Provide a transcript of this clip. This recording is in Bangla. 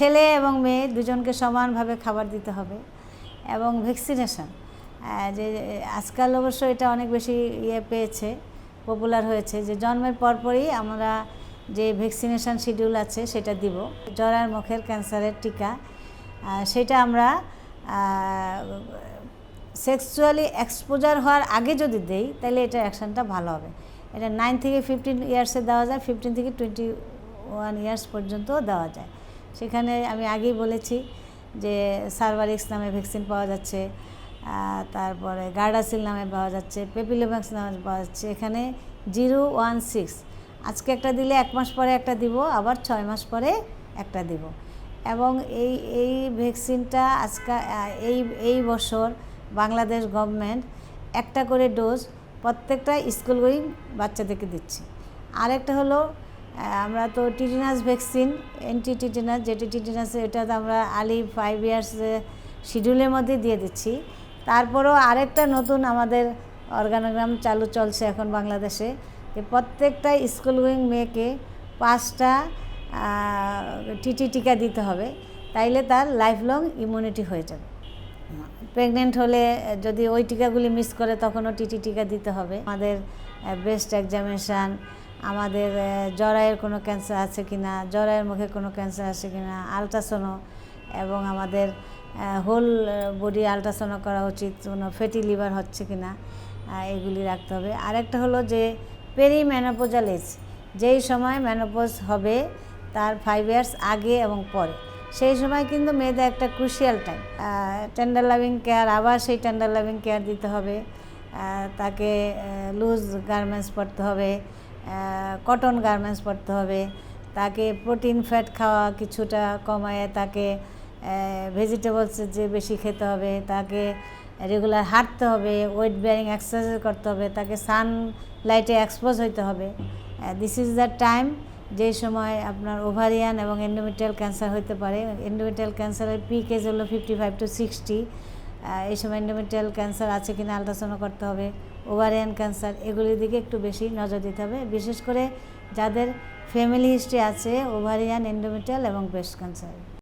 ছেলে এবং মেয়ে দুজনকে সমানভাবে খাবার দিতে হবে এবং ভ্যাকসিনেশন যে আজকাল অবশ্য এটা অনেক বেশি ইয়ে পেয়েছে পপুলার হয়েছে যে জন্মের পরপরই আমরা যে ভ্যাকসিনেশন শিডিউল আছে সেটা দিব। জরার মুখের ক্যান্সারের টিকা সেটা আমরা সেক্সুয়ালি এক্সপোজার হওয়ার আগে যদি দেই, তাহলে এটা অ্যাকশনটা ভালো হবে। এটা নাইন থেকে ফিফটিন ইয়ার্সে দেওয়া যায় ফিফটিন থেকে টোয়েন্টি ওয়ান ইয়ার্স পর্যন্তও দেওয়া যায়। সেখানে আমি আগেই বলেছি যে সার্ভারিক্স নামে ভ্যাকসিন পাওয়া যাচ্ছে তারপরে গার্ডাসিল নামে পাওয়া যাচ্ছে পেপিলোম্যাক্স নামে পাওয়া যাচ্ছে, এখানে জিরো ওয়ান সিক্স। আজকে একটা দিলে এক মাস পরে একটা দিব, আবার ছয় মাস পরে একটা দিব। এবং এই এই ভ্যাকসিনটা আজকে এই এই বছর বাংলাদেশ গভর্নমেন্ট একটা করে ডোজ প্রত্যেকটা স্কুল গোয়িং বাচ্চাদেরকে দিচ্ছে। আরেকটা হলো আমরা তো টিটিনাস ভ্যাকসিন অ্যান্টি টিটিনাস যেটি টিটিনাস এটা তো আমরা আলি ফাইভ ইয়ার্স শিডিউলের মধ্যে দিয়ে দিচ্ছি। তারপরেও আরেকটা নতুন আমাদের অর্গানোগ্রাম চালু চলছে এখন বাংলাদেশে, যে প্রত্যেকটা স্কুল গোয়িং মেয়েকে পাঁচটা টিটি টিকা দিতে হবে, তাইলে তার লাইফ লং ইমিউনিটি হয়ে যাবে। প্রেগনেন্ট হলে যদি ওই টিকাগুলি মিস করে তখনও টিটি টিকা দিতে হবে। আমাদের বেস্ট এক্সামিনেশান আমাদের জরায়ের কোনো ক্যান্সার আছে কি না, জরায়ের মুখে কোনো ক্যান্সার আছে কি না আলট্রাসোনো এবং আমাদের হোল বডি আলট্রাসোনো করা উচিত, কোনো ফ্যাটি লিভার হচ্ছে কি না এগুলি রাখতে হবে। আরেকটা হলো যে পেরি ম্যানোপোজাল এজ যেই সময় ম্যানোপোজ হবে তার ফাইভ ইয়ার্স আগে এবং পরে। সেই সময় কিন্তু মেয়েদের একটা crucial time tender loving care আবার সেই টেন্ডার লাভিং কেয়ার দিতে হবে তাকে লুজ গার্মেন্টস পরতে হবে কটন গার্মেন্টস পরতে হবে। তাকে প্রোটিন ফ্যাট খাওয়া কিছুটা কমায় তাকে ভেজিটেবলস যে বেশি খেতে হবে, তাকে রেগুলার হাঁটতে হবে ওয়েট বেয়ারিং এক্সারসাইজ করতে হবে, তাকে সান লাইটে এক্সপোজ হইতে হবে। দিস ইজ দ্য টাইম যে সময় আপনার ওভারিয়ান এবং এন্ডোমেট্রিয়াল ক্যান্সার হতে পারে। এন্ডোমেট্রিয়াল ক্যান্সারের পিক এজ হলো ফিফটি ফাইভ টু সিক্সটি এই সময় ক্যান্সার আছে কিনা আলট্রাসাউন্ড করতে হবে, ওভারিয়ান ক্যান্সার, এগুলির দিকে একটু বেশি নজর দিতে হবে। বিশেষ করে যাদের ফ্যামিলি হিস্ট্রি আছে, ওভারিয়ান, এন্ডোমেট্রিয়াল এবং ব্রেস্ট ক্যান্সার।